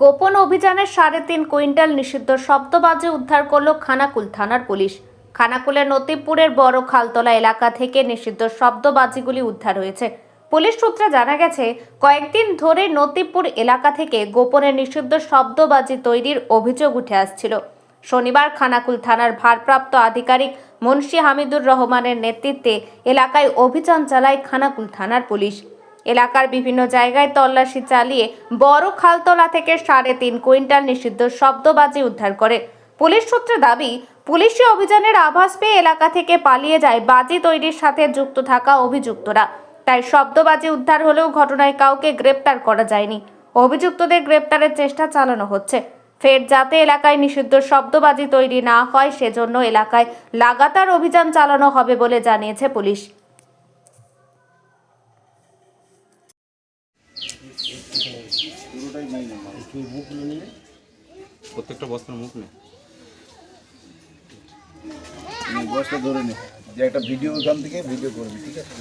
গোপন অভিযানে সাড়ে তিন কুইন্টাল নিষিদ্ধ শব্দবাজি উদ্ধার করল খানাকুল থানার পুলিশ। খানাকুলের নতিবপুরের বড় খালতলা এলাকা থেকে নিষিদ্ধ শব্দবাজিগুলি উদ্ধার হয়েছে। পুলিশ সূত্রে জানা গেছে, কয়েকদিন ধরে নতিবপুর এলাকা থেকে গোপনে নিষিদ্ধ শব্দবাজি তৈরির অভিযোগ উঠে আসছিল। শনিবার খানাকুল থানার ভারপ্রাপ্ত আধিকারিক মুন্সি হামিদুর রহমানের নেতৃত্বে এলাকায় অভিযান চালায় খানাকুল থানার পুলিশ। এলাকার বিভিন্ন জায়গায় তল্লাশি চালিয়ে বড় খালতলা থেকে সাড়ে তিন কুইন্টাল নিষিদ্ধ শব্দবাজি উদ্ধার করে। পুলিশ সূত্রে দাবি, পুলিশি অভিযানের আভাস পেয়ে এলাকা থেকে পালিয়ে যায় বাজি তৈরির সাথে যুক্ত থাকা অভিযুক্তরা। তাই শব্দবাজি উদ্ধার হলেও ঘটনায় কাউকে গ্রেপ্তার করা যায়নি। অভিযুক্তদের গ্রেপ্তারের চেষ্টা চালানো হচ্ছে। ফের যাতে এলাকায় নিষিদ্ধ শব্দবাজি তৈরি না হয়, সেজন্য এলাকায় লাগাতার অভিযান চালানো হবে বলে জানিয়েছে পুলিশ। প্রত্যেকটা বস্তার মুখ নেই। বসটা ধরে নে। যে একটা ভিডিও ওখান থেকে ভিডিও করবি, ঠিক আছে?